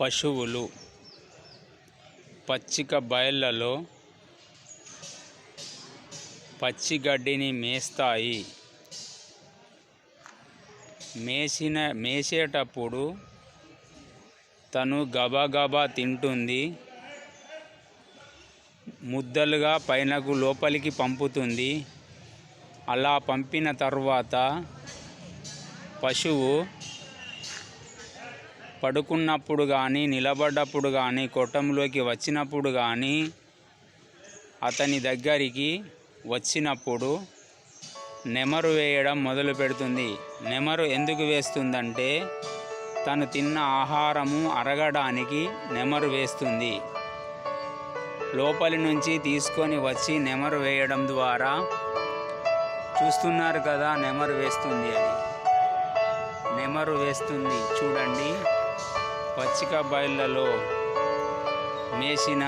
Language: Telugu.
పశువులు పచ్చిక బయళ్ళలో పచ్చి గడ్డిని మేస్తాయి. మేసిన మేసేటప్పుడు తను గబగబా తింటుంది ముద్దలుగా పైనకు లోపలికి పంపుతుంది. అలా పంపిన తర్వాత పశువు పడుకున్నప్పుడు కానీ నిలబడ్డప్పుడు కానీ కొట్టంలోకి వచ్చినప్పుడు కానీ అతని దగ్గరికి వచ్చినప్పుడు నెమరు వేయడం మొదలు పెడుతుంది. నెమరు ఎందుకు వేస్తుందంటే తను తిన్న ఆహారము అరగడానికి నెమరు వేస్తుంది. లోపలి నుంచి తీసుకొని వచ్చి నెమరు వేయడం ద్వారా చూస్తున్నారు కదా నెమరు వేస్తుంది అని. నెమరు వేస్తుంది. చూడండి. పచ్చిక బయళ్ళలో మేసిన